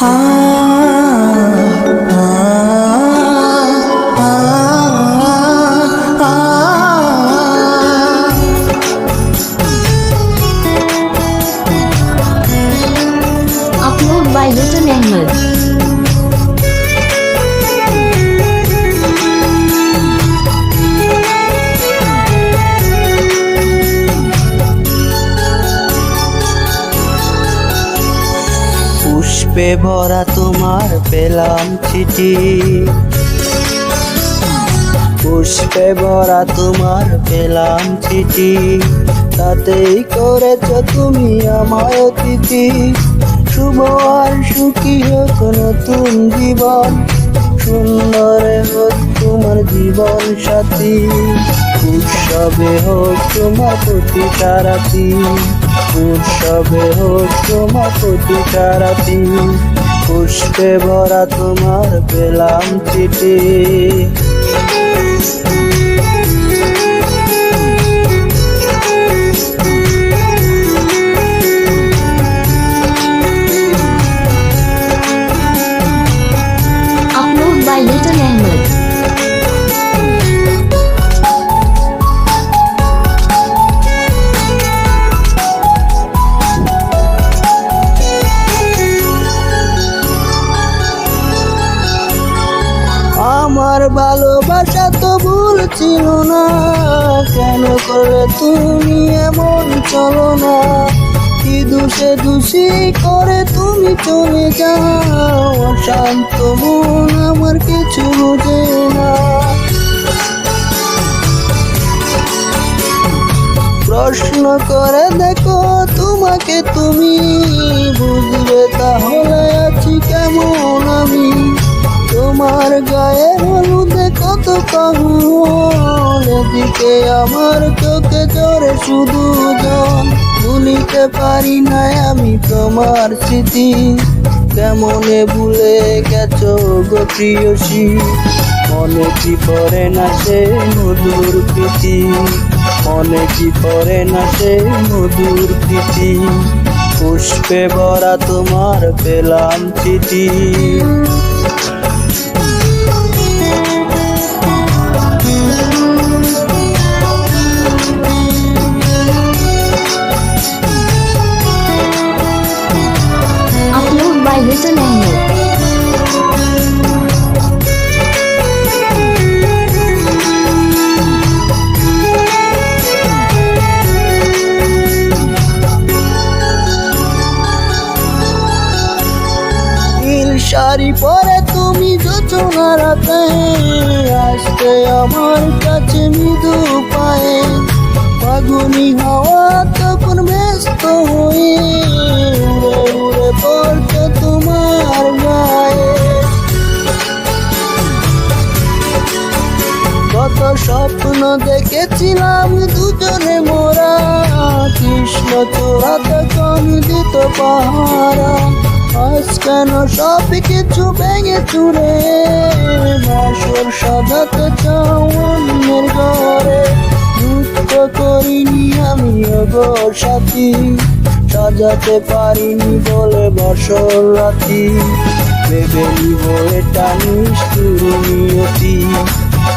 ah, ah. পুষ্পে ভরা তোমার পেলাম চিঠি। পুষ্পে ভরা তোমার পেলাম চিঠি। তাতেই করেছ তুমি আমায় অতিথি। আর সুখী হোক নতুন জীবন। সুন্দরে হোক তোমার জীবন সাথী। উৎসবে হোক তোমার প্রতি সারাতি। উৎসবে হোক তোমার প্রতি সারাতি পুষ্পে ভরা তোমার পেলাম চিঠি। ভালোবাসা তো ভুল ছিল না। কেন করলে তুমি এমন চলো না? কি দোষে দোষী করে তুমি চলে যাও? শান্ত মন আমার কিছু বোঝে না। প্রশ্ন করে দেখো তোমাকে তুমি। বুঝবে তাহলে আছি কেমন আমি? তোমার গায়ে কত কাহুল এদিকে আমার চোখে জোরে শুধু জল। ভুলিতে পারি না আমি তোমার স্মৃতি। কেমনে ভুলে গেছো গো প্রিয়সী? মনে কি পড়ে না সে মধুর প্রীতি? মনে কি পড়ে না সে মধুর প্রীতি? পুষ্পে ভরা তোমার পেলাম চিঠি Ahmed. নীল শাড়ি পরে তুমি যোচনা রাতে আসতে আমার কাছে মৃদু পায়ে ফাগুনি হাওয়া কত স্বপ্ন দেখেছিলাম দুজনে মোরা, কৃষ্ণ চোরাতে কম দিত পাহারা। আজ কেন সব কিছু ভেঙে চুরে? বাসর সাজাতে চাও অন্যের ঘরে। দুঃখ করিনি আমি গো সাজাতে পারিনি বলে বসর রাতি ভেবে নিব এটা নিষ্ঠুর নিয়তি।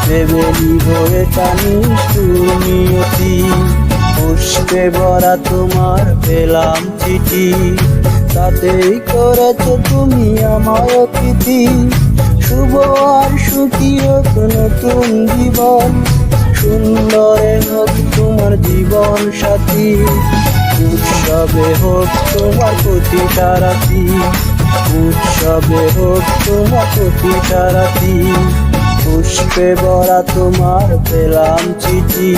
ভেবে নিব এটা নিষ্ঠুর নিয়তি পুষ্পে ভরা তোমার পেলাম চিঠি। তাতেই করেছ তুমি আমায় অতিথি। শুভ আর সুখী নতুন জীবন। সুন্দরে হোক তোমার জীবন সাথী। উৎসবে হোক তোমার প্রতি সারাতি উৎসবে হোক তোমার প্রতি তারাতি পুষ্পে বরা তোমার পেলাম চিঠি।